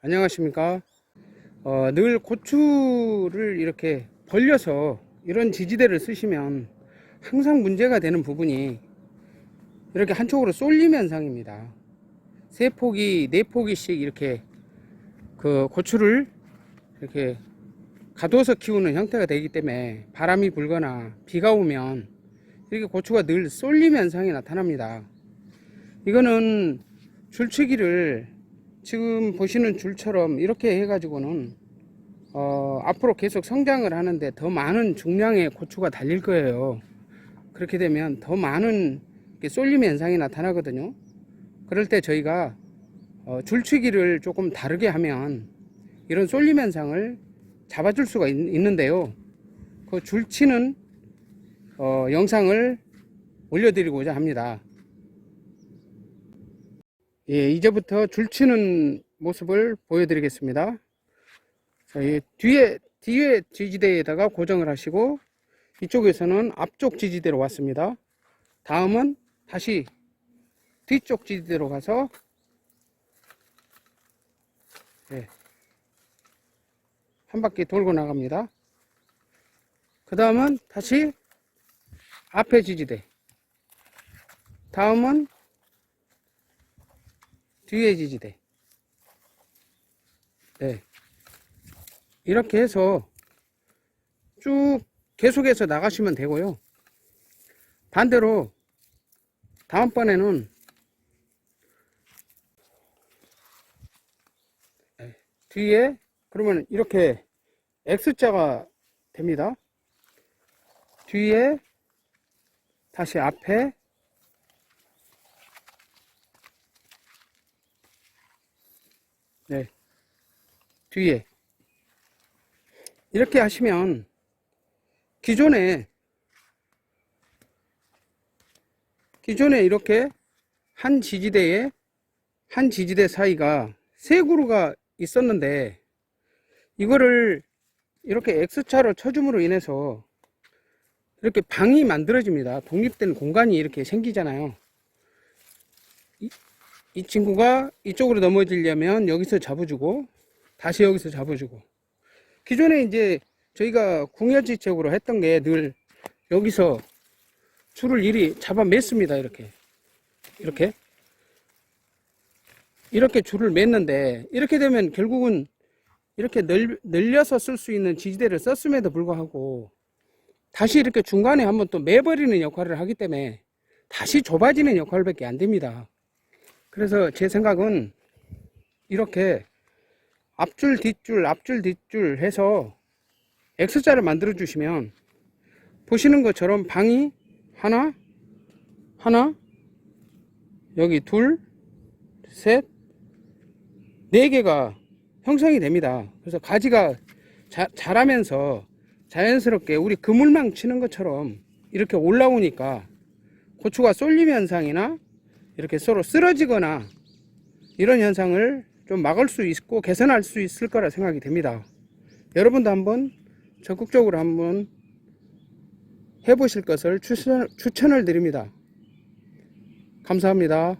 안녕하십니까? 어, 늘 고추를 이렇게 벌려서 이런 지지대를 쓰시면 항상 문제가 되는 부분이 이렇게 한쪽으로 쏠림 현상입니다. 세 포기 네 포기씩 이렇게 그 고추를 이렇게 가둬서 키우는 형태가 되기 때문에 바람이 불거나 비가 오면 이렇게 고추가 늘 쏠림 현상이 나타납니다. 이거는 줄치기를 지금 보시는 줄처럼 이렇게 해가지고는 어, 앞으로 계속 성장을 하는데 더 많은 중량의 고추가 달릴 거예요. 그렇게 되면 더 많은 쏠림 현상이 나타나거든요. 그럴 때 저희가 어, 줄치기를 조금 다르게 하면 이런 쏠림 현상을 잡아줄 수가 있, 는데요그 줄치는 어, 영상을 올려드리고자 합니다. 예, 이제부터 줄치는 모습을 보여드리겠습니다. 자, 이 뒤에, 뒤에 지지대에다가 고정을 하시고, 이쪽에서는 앞쪽 지지대로 왔습니다. 다음은 다시 뒤쪽 지지대로 가서, 예, 한 바퀴 돌고 나갑니다. 그 다음은 다시 앞에 지지대. 다음은 뒤에 지지대. 네. 이렇게 해서 쭉 계속해서 나가시면 되고요. 반대로 다음번에는 네, 뒤에 그러면 이렇게 X자가 됩니다. 뒤에 다시 앞에 네. 뒤에. 이렇게 하시면 기존에 기존에 이렇게 한 지지대에 한 지지대 사이가 세 그루가 있었는데 이거를 이렇게 X차로 쳐줌으로 인해서 이렇게 방이 만들어집니다. 독립된 공간이 이렇게 생기잖아요. 이 친구가 이쪽으로 넘어지려면 여기서 잡아주고 다시 여기서 잡아주고. 기존에 이제 저희가 궁여지책으로 했던 게 늘 여기서 줄을 이리 잡아 맸습니다 이렇게. 이렇게. 이렇게 줄을 맸는데 이렇게 되면 결국은 이렇게 늘, 늘려서 쓸 수 있는 지지대를 썼음에도 불구하고 다시 이렇게 중간에 한번 또 매버리는 역할을 하기 때문에 다시 좁아지는 역할밖에 안 됩니다. 그래서 제 생각은 이렇게 앞줄 뒷줄 앞줄 뒷줄 해서 X자를 만들어 주시면 보시는 것처럼 방이 하나 하나 여기 둘셋네 개가 형성이 됩니다. 그래서 가지가 자, 자라면서 자연스럽게 우리 그물망 치는 것처럼 이렇게 올라오니까 고추가 쏠림 현상이나 이렇게 서로 쓰러지거나 이런 현상을 좀 막을 수 있고 개선할 수 있을 거라 생각이 됩니다. 여러분도 한번 적극적으로 한번 해보실 것을 추천, 추천을 드립니다. 감사합니다.